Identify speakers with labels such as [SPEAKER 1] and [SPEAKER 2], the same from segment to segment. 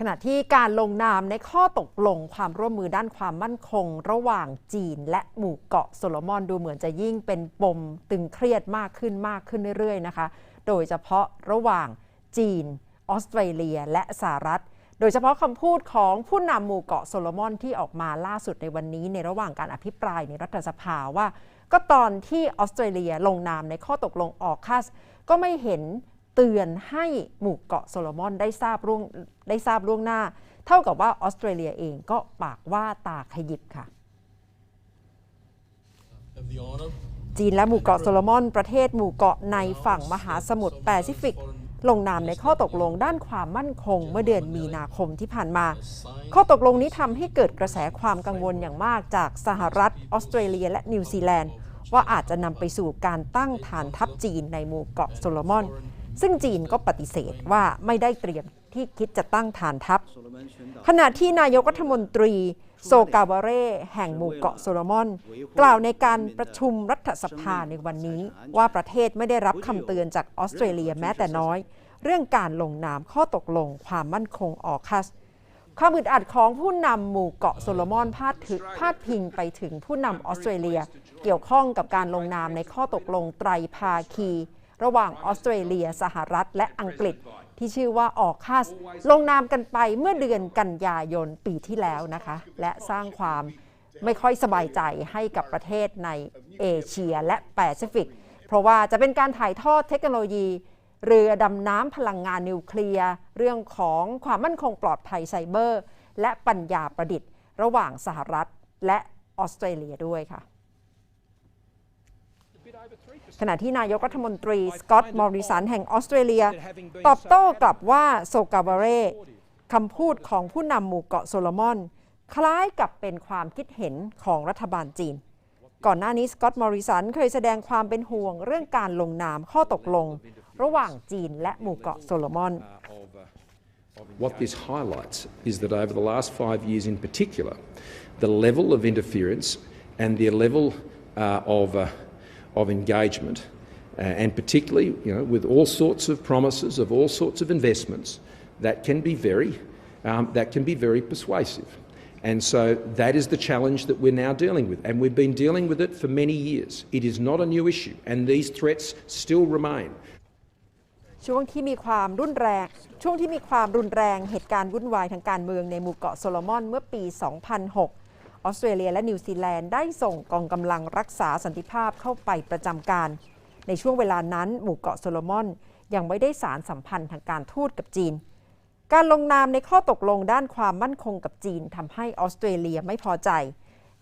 [SPEAKER 1] ขณะที่การลงนามในข้อตกลงความร่วมมือด้านความมั่นคง ระหว่างจีนและหมู่เกาะโซโลมอนดูเหมือนจะยิ่งเป็นปมตึงเครียดมากขึ้นมากขึ้นเรื่อยๆนะคะ โดยเฉพาะระหว่างจีน ออสเตรเลีย และสหรัฐ โดยเฉพาะคำพูดของผู้นำหมู่เกาะโซโลมอนที่ออกมาล่าสุดในวันนี้ ในระหว่างการอภิปรายในรัฐสภาว่า ก็ตอนที่ออสเตรเลียลงนามในข้อตกลงออกคัสก็ไม่เห็น เตือนให้หมู่เกาะโซโลมอนได้ทราบล่วงได้ทราบล่วงหน้า เท่ากับว่าออสเตรเลียเองก็ปากว่าตาขยิบค่ะ จีนและหมู่เกาะโซโลมอนประเทศหมู่เกาะในฝั่งมหาสมุทรแปซิฟิกลงนามในข้อตกลงด้านความมั่นคงเมื่อเดือนมีนาคมที่ผ่านมา ข้อตกลงนี้ทำให้เกิดกระแสความกังวลอย่างมากจากสหรัฐ ออสเตรเลีย และนิวซีแลนด์ ว่าอาจจะนำไปสู่การตั้งฐานทัพจีนในหมู่เกาะโซโลมอน ซึ่งจีนก็ปฏิเสธว่าไม่ได้เตรียมที่คิดจะตั้งฐานทัพ ขณะที่นายกรัฐมนตรีโซกาวาเร่แห่งหมู่เกาะโซโลมอน กล่าวในการประชุมรัฐสภาในวันนี้ ว่าประเทศไม่ได้รับคำเตือนจากออสเตรเลียแม้แต่น้อย เรื่องการลงนามข้อตกลงความมั่นคงออคัสความอึดอัดของผู้นำหมู่เกาะโซโลมอนพาดถึงพาดพิงไปถึงผู้นำออสเตรเลีย เกี่ยวข้องกับการลงนามในข้อตกลงไตรภาคี ระหว่างออสเตรเลีย สหรัฐ และอังกฤษ ที่ชื่อว่าออกคัสลงนามกันไปเมื่อเดือนกันยายนปีที่แล้วนะคะ และสร้างความไม่ค่อยสบายใจให้กับประเทศในเอเชียและแปซิฟิก เพราะว่าจะเป็นการถ่ายทอดเทคโนโลยี เรือดำน้ำพลังงานนิวเคลียร์ เรื่องของความมั่นคงปลอดภัยไซเบอร์ และปัญญาประดิษฐ์ ระหว่างสหรัฐและออสเตรเลียด้วยค่ะ ขณะที่นายกรัฐมนตรี สกอตต์มอริสันแห่งออสเตรเลีย ตอบโต้กลับว่าโซกาบาเร่คำพูดของผู้นำหมู่เกาะโซโลมอน คล้ายกับเป็นความคิดเห็นของรัฐบาลจีน ก่อนหน้านี้สกอตต์มอริสันเคยแสดงความเป็นห่วงเรื่องการลงนามข้อตกลง ระหว่างจีนและหมู่เกาะโซโลมอน
[SPEAKER 2] What this highlights is that over the last five years in particular, the level of interference and the level uh, of, uh, of engagement, uh, and particularly you know, with all sorts of promises of all sorts of investments, that can be very, um, that can be very persuasive. And so that is the challenge that we're now dealing with, and we've been dealing with it for many years. It is not a new issue, and these threats still remain.
[SPEAKER 1] ช่วงที่มีความรุนแรง ช่วงที่มีความรุนแรงเหตุการณ์วุ่นวายทางการเมืองในหมู่เกาะโซโลมอนเมื่อปี 2006 ออสเตรเลียและนิวซีแลนด์ได้ส่งกองกำลังรักษาสันติภาพเข้าไปประจำการ ในช่วงเวลานั้นหมู่เกาะโซโลมอนยังไม่ได้สารสัมพันธ์ทางการทูตกับจีน การลงนามในข้อตกลงด้านความมั่นคงกับจีนทำให้ออสเตรเลียไม่พอใจ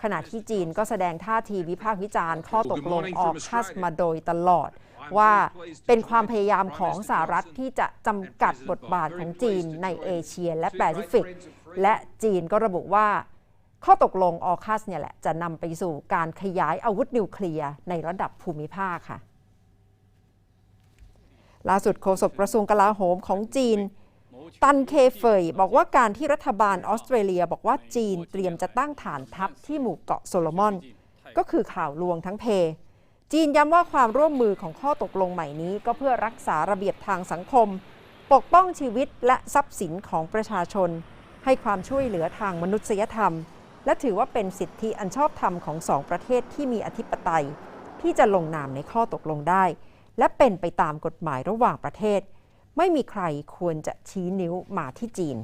[SPEAKER 1] ขณะที่จีนก็แสดงท่าทีวิพากษ์วิจารณ์ข้อตกลงออกคัสมาโดยตลอด ว่าเป็นความพยายามของสหรัฐที่จะจำกัดบทบาทของจีนในเอเชียและแปซิฟิก และจีนก็ระบุว่า ข้อตกลงออคัสเนี่ยแหละจะนำไปสู่การขยายอาวุธนิวเคลียร์ในระดับภูมิภาคค่ะ ล่าสุดโฆษกกระทรวงกลาโหมของจีน ตันเคเฟยบอกว่าการที่รัฐบาลออสเตรเลียบอกว่าจีนเตรียมจะตั้งฐานทัพที่หมู่เกาะโซโลมอน ก็คือข่าวลวงทั้งเพ จีนย้ำว่าความร่วมมือของข้อตกลงใหม่นี้ ก็เพื่อรักษาระเบียบทางสังคม ปกป้องชีวิตและทรัพย์สินของประชาชน ให้ความช่วยเหลือทางมนุษยธรรม และถือว่าเป็นสิทธิอันชอบธรรมของสองประเทศที่มีอธิปไตย ที่จะลงนามในข้อตกลงได้ และเป็นไปตามกฎหมายระหว่างประเทศ ไม่มีใครควรจะชี้นิ้วมาที่จีน